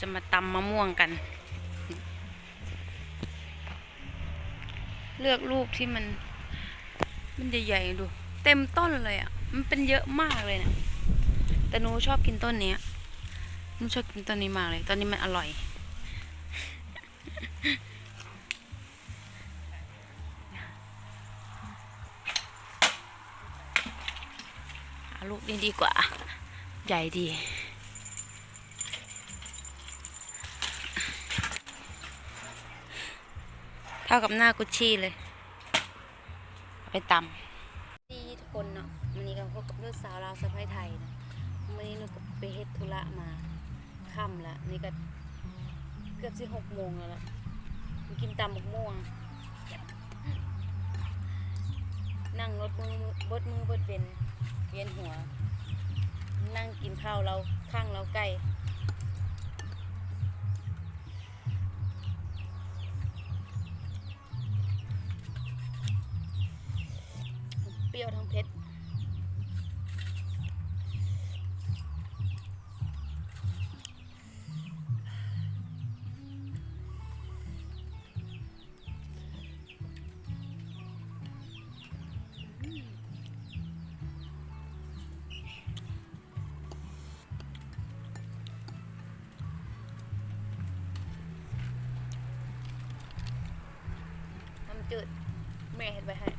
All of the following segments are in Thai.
จะมาตำมะม่วงกัน เลือกลูกที่มัน มันใหญ่ๆดู เต็มต้นเลยอะ มันเป็นเยอะมากเลยนะแต่หนูชอบกินต้นนี้หนูชอบกินต้นนี้มากเลย ต้นนี้มันอร่อย ลูกนี้ดีกว่า ใหญ่ดีากับหน้ากุชชี่เลย ไปตำดีทุกคนเนาะวันนี้ก็พบกับลูกสาวลาวสะพ้ายไทยนะวันนี้หนูก็ไปเฮ็ดธุระมาค่ำล้วนี่ก็เกือบสิหกโมงแล้วล่ะกินตำบักม่วงนั่งรถมือบดมือบดเวนเวียนหัว นั่งกินข้าวเราข้างเราใกล้ ปรี้ยวทั้งเผ็ดน้ำจืดแม่เห็นไว้ให้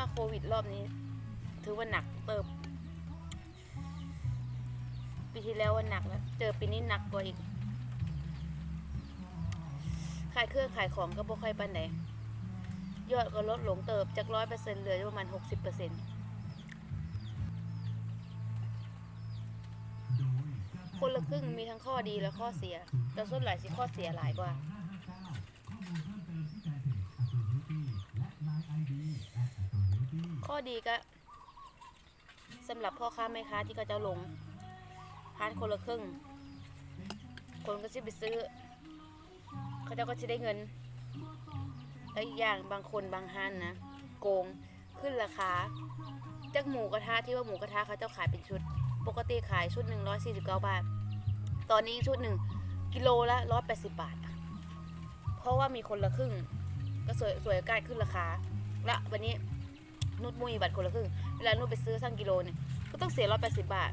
เมื่อโควิดรอบนี้ ถือว่าหนักเติบ ปีที่แล้วว่าหนักแล้วเจอปีนี้หนักกว่าอีก ขายเครื่องขายของก็บ่ค่อยปานใดยอดก็ลดลงเติบจากร้อยเปอร์เซ็นต์เหลือประมาณหกสิบเปอร์เซ็นต์คนละครึ่งมีทั้งข้อดีและข้อเสีย แต่ส่วนหลายสิข้อเสียหลายกว่า ข้อดีก็สำหรับพ่อค้าแม่ค้าที่เขาจะลงทานคนละครึ่ง คนก็จะไปซื้อ เขาเจ้าก็จะได้เงินแล้วอีกอย่างบางคนบางฮันนะโกงขึ้นราคาจากหมูกระทะที่ว่าหมูกระทะเขาเจ้าขายเป็นชุด ปกติขายชุดหนึ่งร้อยสี่สิบเก้าบาท ตอนนี้ชุดหนึ่งกิโลละร้อยแปดสิบบาท เพราะว่ามีคนละครึ่ง ก็สวยสวยการขึ้นราคา และวันนี้ นุดมุยบัตรคนละครึ่งเวลานุดไปซื้อสั่งกิโลเนี่ยก็ต้องเสียร้อยแปดสิบบาท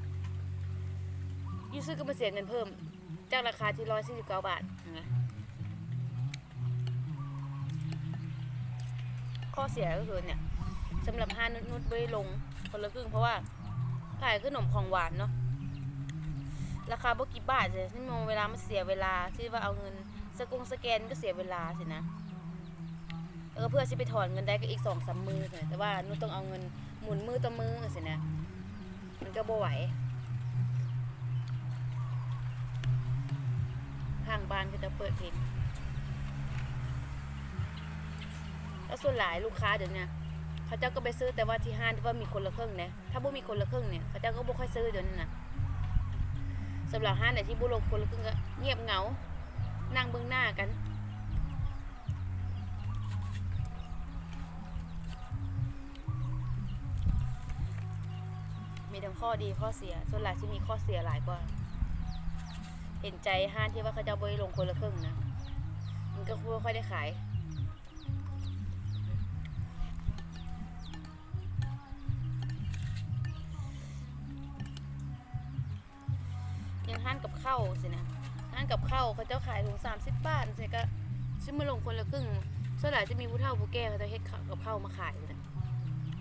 ยูซื้อก็มาเสียเงินเพิ่ม จากราคาที่ร้อยสี่สิบเก้าบาทนะข้อเสียก็คือเนี่ยสำหรับห้านุดนุดไม่ลงคนละครึ่งเพราะว่าขายขนมของหวานเนาะราคาบกี่บาทเลยที่มองเวลามันเสียเวลาที่ว่าเอาเงินสกุงสแกนก็เสียเวลาสินะ แล้วก็เพื่อที่ไปถอนเงินได้ก็อีกสองสามมือสิแต่ว่านุต้องเอาเงินหมุนมือต่อมือสินะมันก็บ่ไหวข้างบ้านก็จะเปิดเพลงแล้วส่วนหลายลูกค้าเดี๋ยวนี้เขาเจ้าก็ไปซื้อแต่ว่าที่ห้างที่ว่ามีคนละครึ่งเนี่ยถ้าบุมีคนละครึ่งเนี่ยเขาเจ้าก็บ่ค่อยซื้อเดี๋ยวนี้นะสำหรับห้างไหนที่บุลงคนละครึ่งก็เงียบเหงา นั่งเบื้องหน้ากัน ข้อดีข้อเสีย ส่วนหลายที่มีข้อเสียหลายกว่า เห็นใจห้างที่ว่าเขาเจ้าบ่ได้ลงคนละครึ่งนะ มันก็บ่ค่อยได้ขายยังห้านกับข้าวสินะห้านกับข้าวเขาเจ้าขายถุงสามสิบบาทสิก็ซื้อมาลงคนละครึ่งส่วนใหญ่จะมีผู้เฒ่าผู้แก่เขาจะเฮ็ดข้าวกับข้าวมาขายนะ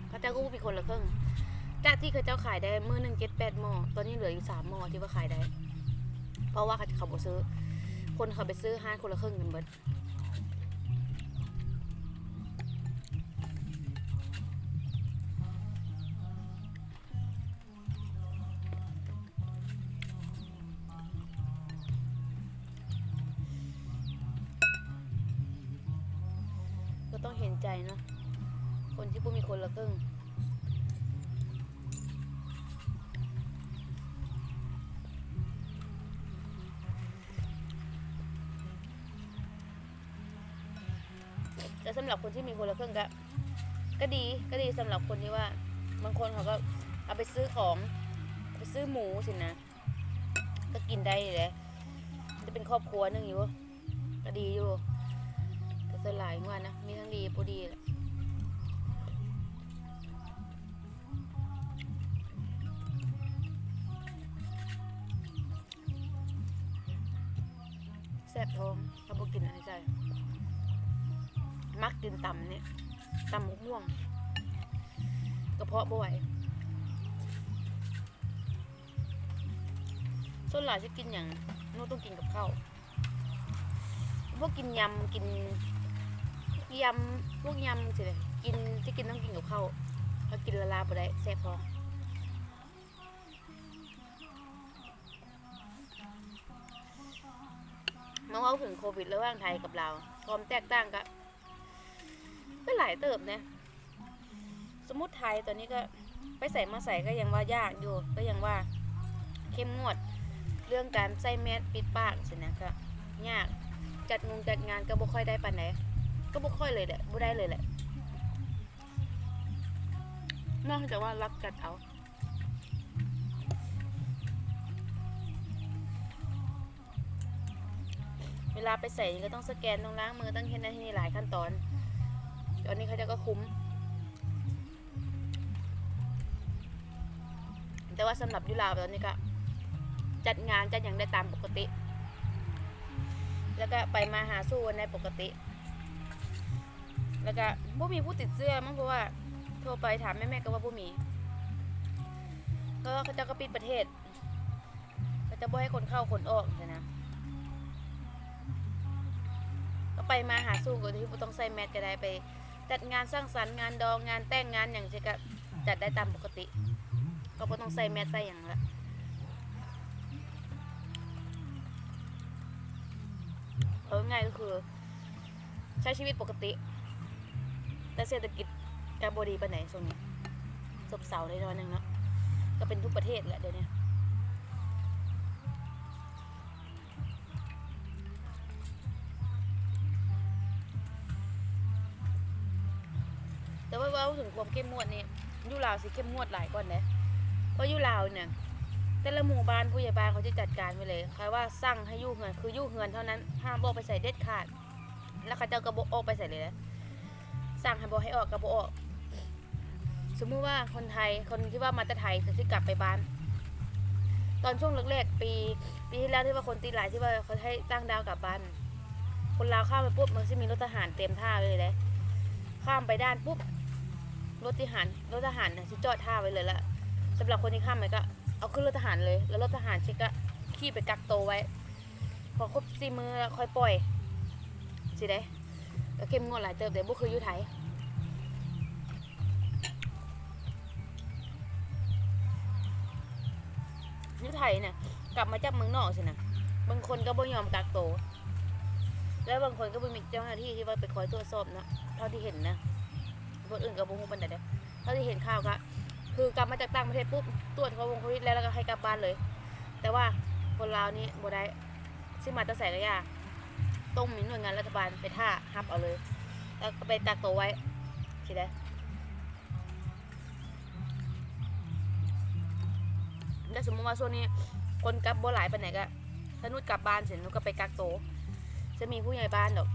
เขาเจ้าก็พูดเป็นคนละครึ่ง จากที่เขาเจ้าขายได้เมื่อหนึ่งเจ็ดแปดหม้อตอนนี้เหลืออยู่สามหม้อที่ว่าขายได้ เพราะว่าเขาเขาบ่ซื้อ คนเขาไปซื้อห้านคนละครึ่งกันเบิดก็ต้องเห็นใจเนาะคนที่ผู้มีคนละครึ่ง หรับคนที่มีคนละครึ่งก็ก็ดีก็ดีสำหรับคนที่ว่า บางคนเขาก็เอาไปซื้อของไปซื้อหมูสินะ ก็กินได้เลยจะเป็นครอบครัวหนึงอยู่ก็ดีอยู่แต่ส่วนหลายว่านะมีทั้งดีบ่ดีแหละแซ่บท้องถ้าบ่กินอะไรใจ มักกินตำเนี่ยตำมะม่วงกระเพาะบ่ไหวส่วนหลายจะกินอย่างโน้ตต้องกินกับข้าวพวกกินยำกินยำพวกยำสิเลยกินที่กินต้องกินกับข้าวถ้ากินละลาบ่ได้แซ่บท้องมาเว่าถึงโควิดระหว่างไทยกับเราความแตกต่างก็ก็ หลายเติบนะสมมติไทยตอนนี้ก็ไปใส่มาใส่ก็ยังว่ายากอยู่ ก็ยังว่าเข้มงวด เรื่องการใส่แมสปิดปากสินะก็ยากจัดงงจัดงานก็บ่ค่อยได้ปานไหนก็บ่ค่อยเลยแหละบ่ได้เลยแหละนอกจากว่ารับจัดเอาเวลาไปใส่ก็ต้องสแกนต้องล้างมือต้องเห็นนั่นที่นี่หลายขั้นตอน ตอนนี้เขาจะก็คุ้ม แต่ว่าสำหรับยุลาวตอนนี้ก็ จัดงานจัดอย่างได้ตามปกติ แล้วก็ไปมาหาสู้ในปกติ แล้วก็บ่มีผู้ติดเสื้อมั้งเพราะว่าโทรไปถามแม่ๆก็ว่าบ่มีก็เขาจะก็ปิดประเทศเขาจะบ่ให้คนเข้าคนออกเลยนะก็ไปมาหาสู้กับที่บ่ต้องใส่แมสก็ได้ไป จัดงานสร้างสรรค์งานดองงานแต่งงานอย่างเช่นก็จัดได้ตามปกติ ก็บ่ต้องใส่แมสใส่อย่างละเอาง่ายก็คือ ใช้ชีวิตปกติ แต่เศรษฐกิจการบดีไปไหนช่วงนี้ซบเซาได้น้อยหนึงเนาะก็เป็นทุกประเทศแหละเดี๋ยวนี้ แต่ว่าเว่าถึงความเข้มงวดนี่ยุลาวสิเข้มงวดหลายกว่านนะเพราะยุลาวเนี่ยแต่ละหมู่บ้านผู้ใหญ่บ้านเขาจะจัดการไปเลยใครว่าสั่งให้ยู่เฮือนคือยู่เฮือนเท่านั้นห้ามบอกไปใส่เด็ดขาด แล้วเขาจ้าก็บอกออกไปใส่เลยนะสั่งให้บอกให้ออกก็บอกออกสมมุติว่าคนไทยคนที่ว่ามาต่ไทยเขาที่กลับไปบ้าน ตอนช่วงแรกๆปี ปีที่แล้วที่ว่าคนตีหลายที่ว่าเขาให้ตั้งดาวกลับบ้าน คนลาวข้ามไปปุ๊บมันจะมีรถทหารเต็มท่าเลยเลยข้ามไปด้านปุ๊บ รถทหารรถทหารน่ะที่จอดท่าไว้เลยละสำหรับคนที่ข้ามไปก็เอาขึ้นรถทหารเลย แล้วรถทหารชิก็ขี่ไปกักโตไว้ พอครบสี่มือแล้วค่อยปล่อยสิได้ก็เข้มงวดหลายเติบเดี๋ยวบุคืออยู่ไทยอยู่ไทยเนี่ยกลับมาจากเมืองนอกสินะบางคนก็บ่ยอมกักโต แล้วบางคนก็บ่มีเจ้าหน้าที่ที่ว่าไปคอยตรวจสอบนะเท่าที่เห็นนะ คนอื่นก็บ่ฮู้ปานใดเด้อเท่าที่เห็นข่าวก็คือกลับมาจากต่างประเทศปุ๊บตรวจเขาวงโควิดแล้วแล้วก็ให้กลับบ้านเลย แต่ว่าคนลาวนี่บ่ได้สิมาตะใส่ก็ยาต้องมีหน่วยงานรัฐบาลไปท่าฮับเอาเลย แล้วก็ไปกักตัวไว้สิได้แล้วสมมติว่าช่วงนี้คนกลับบ่หลายไปไหนใดก็ถ้านุดกลับบ้านเสร็จนุดก็ไปกักโต จะมีผู้ใหญ่บ้านดอก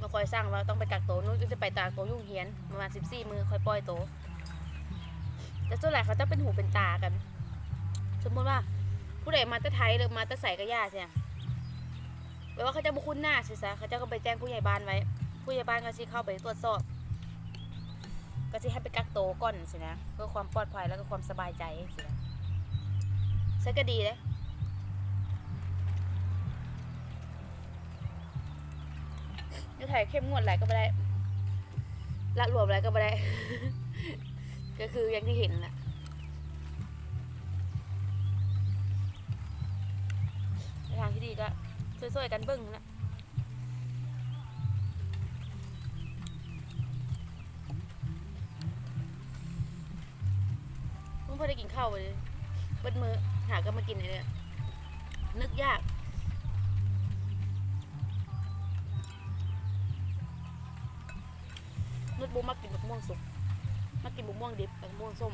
มาคอยสร้างว่าต้องไปกักโตนุดก็จะไปกักโตยุ่งเฮียนประมาณสิบสี่มือคอยปล่อยโตแต่ส่วนใหญ่เขาจะเป็นหูเป็นตากัน สมมติว่า ผู้ใดมาต่ไทยหรือมาต่ใส่กระยาใช่ไหมแปลว่าเขาจะบุคุ้นหน้าสิซะเขาจะก็ไปแจ้งผู้ใหญ่บ้านไว้ ผู้ใหญ่บ้านก็สิเข้าไปตรวจสอบ ก็จะให้ไปกักโตก่อนสินะเพื่อความปลอดภัยแล้วก็ความสบายใจสินะใช่ก็ดีเลย นี่ถ่ายเข้มงวดอะไรก็ไม่ได้ ละรวมอะไรก็ไม่ได้ ก็คืออย่างที่เห็นน่ะทางที่ดีก็ช่วยๆกันเบิ้งนะเพิ่งพอได้กินข้าวไปเลยเบิ้มือหาก็มากินเนี่ยนึกยาก บมากินมะม่วงสุกมากินมะม่วงดิบกับมะม่วงส้ม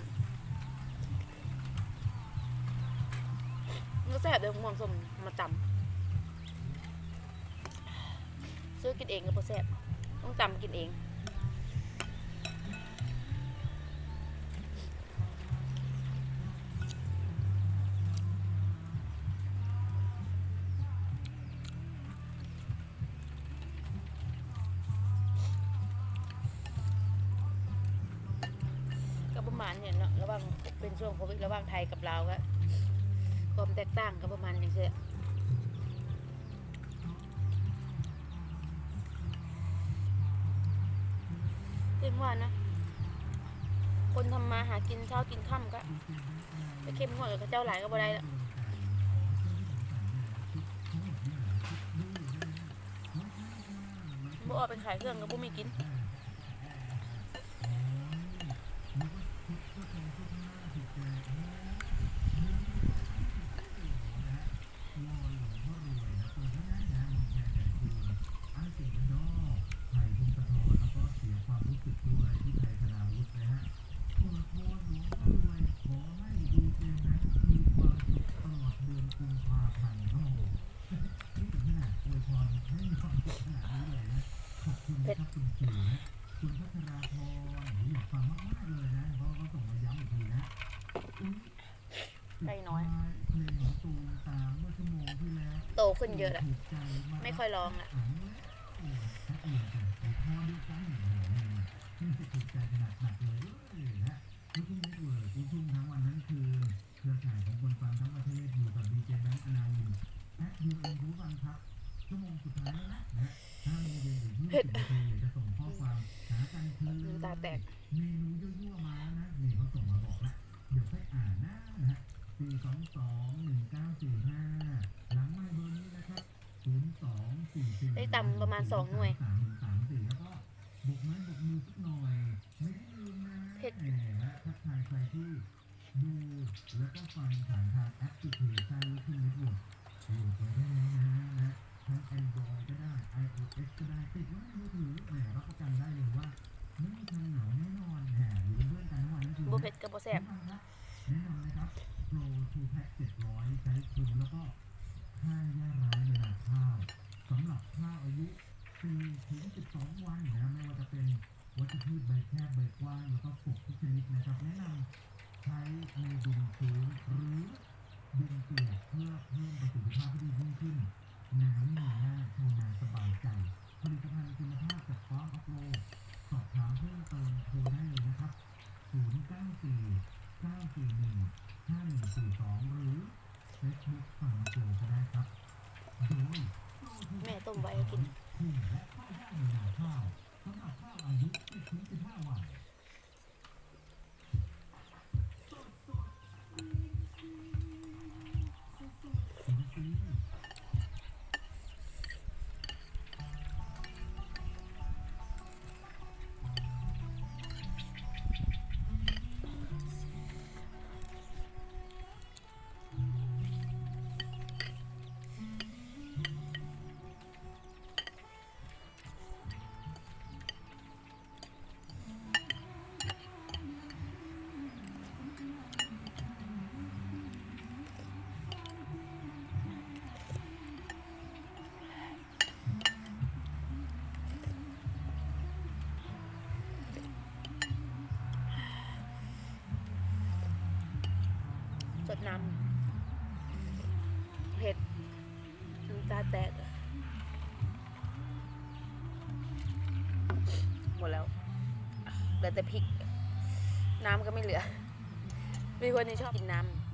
มันก็แซ่บเลยมะม่วงส้มมาตำซื้อกินเองก็พอแซ่บต้องตำกินเอง ระหว่างไทยกับลาวก็ความแตกต่างก็ประมาณอย่างเช่นเรียกว่านะ คนทำมาหากินเช้ากินค่ำก็ไปเข้มงวดกับเจ้าหลายก็บ่ได้ละบ่ออกไปขายเครื่องก็บ่มีกิน ไก่น้อย โตขึ้นเยอะละไม่ค่อยร้องละเผ็ด พลิเคชันลูกทุ่งเน็ตเวิร์กโหลดไว้ได้แล้วนะนะทั้ง Android ก็ได้ iOS ก็ได้ติดไว้ในมือถือแหมรับประกันได้เลยว่าไม่มีทางเหงาแน่นอนแหมอยู่เป็นเพื่อนกันทั้งวันทั้งคืน บ่เผ็ดกับบ่แซ่บ แนะนำครับแนะนำนะครับโปรทูแพ็ค700 ใช้คุมแล้วก็ค่าย่าร้ายในนาข้าวสำหรับข้าวอายุ4ถึง12 วันนะไม่ว่าจะเป็นวัชพืชใบแคบใบกว้างแล้วก็ปกทุกชนิดนะครับ แนะนำใช้ในดินชื้นหรือดินเปียกเพื่อเพิ่มประสิทธิภาพที่ดียิ่งขึ้น น้ำมีหน้าชาวนาสบายใจ ผลิตภัณฑ์คุณภาพจากฟาร์มอัพโรสอบถามเพิ่มเติมโทรได้เลยนะครับ 094 941 5142 หรือ Facebook ฝั่งโจก็ได้ครับ โดย แม่ ต้ นำเผ็ดน้ำตาแตกหมดแล้วเหลือแต่พริก น้ำก็ไม่เหลือ มีคนที่ชอบกินน้ำ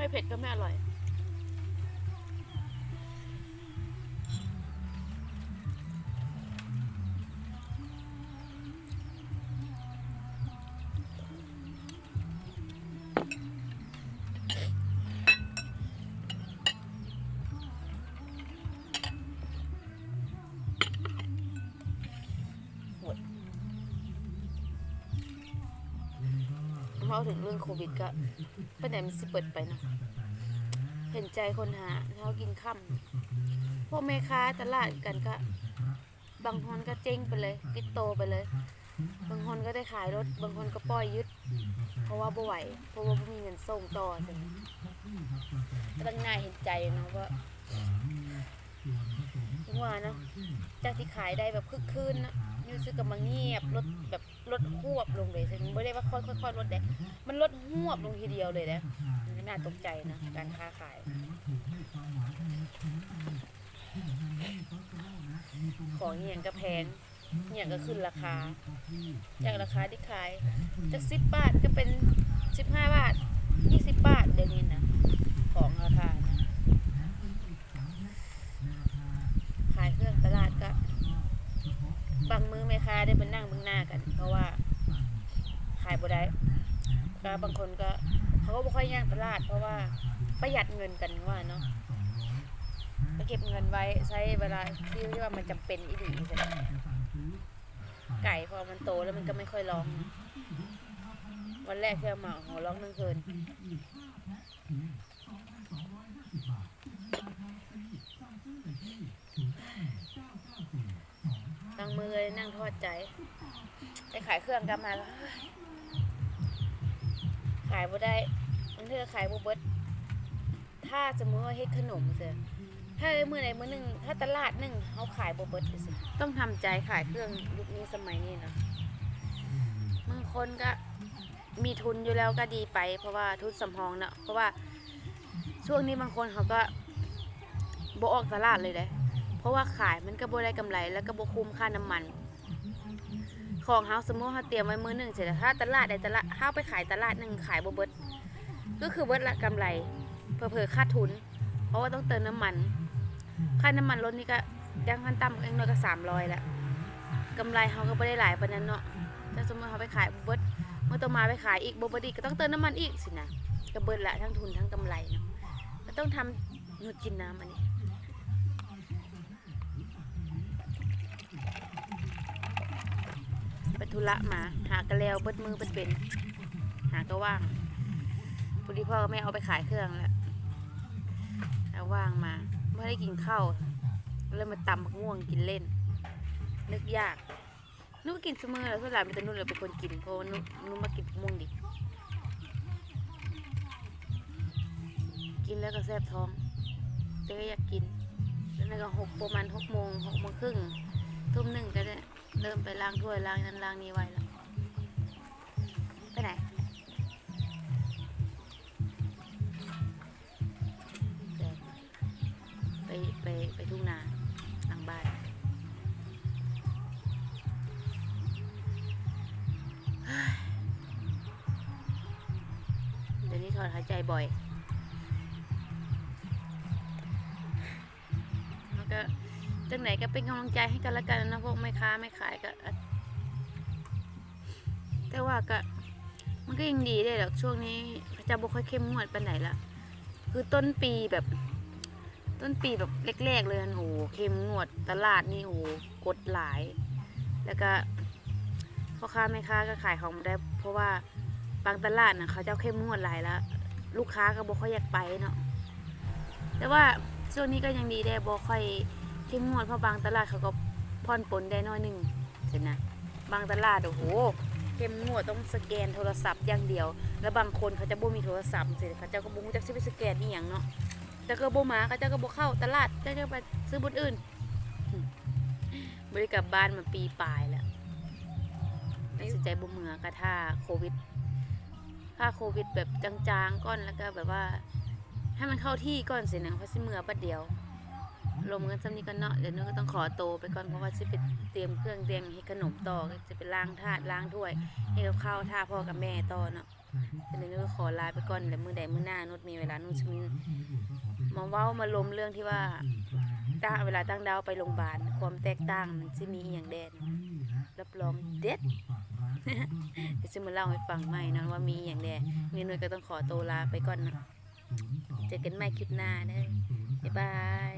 ไม่เผ็ดก็ไม่อร่อย ถึงเรื่องโควิดก็ไปไหนมันสิเปิดไปเนาะเห็นใจคนหาเช้ากินค่ำพวกแม่ค้าตลาดกันก็ บางคนก็เจ๊งไปเลยปิดโตไปเลย บางคนก็ได้ขายรถ บางคนก็ปล่อยยึด เพราะว่าบ่ไหวเพราะว่าบ่มีเงินส่งต่อจังตั้งหน้าเห็นใจเนาะว่าถึงว่าเนาะจากที่ขายได้แบบคึกคืนนะ ยูซึกับมาเงียบลดแบบลดหวบลงเลยซึ่งไม่ได้ว่าค่อยๆลดเด้มันลดหวบลงทีเดียวเลยนะน่าตกใจนะการค้าขาย ของเหี่ยงก็แพงเหี่ยงก็ขึ้นราคาจากราคาที่ขายจากสิบบาทก็เป็นสิบห้าบาทยี่สิบบาทเดี๋ยวนี้นะ ของราคานะขายเครื่องตลาดก็ บางมือแม่ค้าได้ไปนั่งเบื้องหน้ากัน เพราะว่า ขาย บ่ได้ก็บางคนก็เขาก็บ่ค่อยย่างตลาด เพราะว่าประหยัดเงินกันว่าเนาะไปเก็บเงินไว้ใช้เวลาที่ที่ว่ามันจำเป็นอีหลีใช่ไหมไก่พอมันโตแล้วมันก็ไม่ค่อยร้อง วันแรกที่เอามาหัวร้องทั้งคืนตั้งมือเลยนั่งทอดใจ ไปขายเครื่องกลับมาแล้ว ขายบ่ได้ มันเธอขายบ่เบิด ถ้าสมมติว่าเฮ็ดขนมเสียถ้าเมื้อใดมื้อหนึงถ้าตลาดหนึงเฮาขายบ่เบิดสิต้องทำใจขายเครื่องยุคนี้สมัยนี้เนาะบางคนก็มีทุนอยู่แล้วก็ดีไป เพราะว่าทุนสำรองเนาะเพราะว่าช่วงนี้บางคนเขาก็บ่ออกตลาดเลยเด้เพราะว่าขายมันก็บ่ได้กำไรแล้วก็บ่คุ้มค่าน้ำมัน ของเฮาสมมติเฮาเตรียมไว้มื้อหนึ่งเสร็จแล้วถ้าตลาดใดตลาดเฮาไปขายตลาดหนึ่งขายบ่เบิดก็คือเบิดละกำไรเผลอๆขาดทุน เพราะว่าต้องเติมน้ำมัน ค่าน้ำมันรถนี่ก็ยังขั้นต่ำเองน้อยก็สามร้อยละกำไรเขาก็ไม่ได้หลายปานนั้นเนาะถ้าสมมติเขาไปขายบเบิดเมื่อต่อมาไปขายอีกบเบิดอีกก็ต้องเติมน้ำมันอีกสินะก็เบิดละทั้งทุนทั้งกำไรเนาะก็ต้องทำหยุดกินน้ำอันนี้ ไปธุระมา หากระแล้วเบิดมือเป็นเป็น หาก็ว่างพอดีพ่อกับแม่เอาไปขายเครื่องแล้วเอาว่างมาไม่ได้กินข้าวเลยมาตำบักม่วงกินเล่น นึกยากนึกว่กินเสมอแล้วส่วนหญ่เป็นตนุ่นเลยเป็นคนกินเพราะว่นุนุมากินบักม่วงดิกินแล้วก็แซ่บท้องแต่ก็อยากกิน แล้วก็หกประมาณหกโมงหกโมงครึ่งทุ่มหนึ่งก็ได้ เริ่มไปล้างถ้วยล้างนั้นล้างนี้ไว้แล้วไปไหนไปไปไปทุ่งนาหลังบ้านเดี๋ยวนี้ถอนหายใจบ่อย จังไหนก็เป็นกำลังใจให้กันละกันนะพวกแม่ค้าแม่ขายก็แต่ว่าก็มันก็ยังดีได้หรอกช่วงนี้พระเจ้าบุค่อยเข้มงวดไปไหนละคือต้นปีแบบ ต้นปีแบบแรกๆเลยโอ้โหเข้มงวดตลาดนี่โอ้โหกดหลาย แล้วก็พ่อค้าแม่ค้าก็ขายของได้ เพราะว่าบางตลาดนะเขาเจ้าเข้มงวดหลายแล้วลูกค้าก็บ่ค่อยอยากไปเนาะแต่ว่าช่วงนี้ก็ยังดีได้บ่ค่อย เข้มงวดเพราะบางตลาดเขาก็ผ่อนปลนได้น้อยหนึ่งเห็นนะบางตลาดโอ้โหเข้มงวดต้องสแกนโทรศัพท์อย่างเดียว แล้วบางคนเขาจะบ่มีโทรศัพท์สิเขาจ้าก็บ่รู้จักสิไปสแกนอีหยังเนาะแต่ก็บ่มาเขาจ้าก็บ่เข้าตลาดเขาจ้าไปซื้อบนอื่นบ่ได้กลับบ้านมาปีปลายแล้วไม่สนใจบ่เมือกะถ้าโควิดถ้าโควิดแบบจางๆก่อนแล้วก็แบบว่า ให้มันเข้าที่ก่อนสินะเพราะสิเมือปัดเดียว ลมกันซ้ำนี้ก็เนาะเดี๋ยวนู้นก็ต้องขอโตไปก่อนเพราะว่าสิไปเตรียมเครื่องเตรียมให้ขนมต่อก็จะไปล้างถาดล้างถ้วย ให้กับข้าวท่าพ่อกับแม่ต่อเนาะเดี๋ยวนู้นก็ขอลาไปก่อนแล้วมือใดมือหน้านุชมีเวลานุชจะมาเว้ามาลมเรื่องที่ว่าตาเวลาตั้งดาวไปโรงพยาบาลความแตกต่างมันสิมีอย่างแดนรับรองเด็ดเดี๋ยวจะมาเล่าให้ฟังใหม่นะว่ามีอย่างแดมีนุ้ยก็ต้องขอโตลาไปก่อนเนาะเจอกันใหม่คลิปหน้าเด้อบ๊ายบาย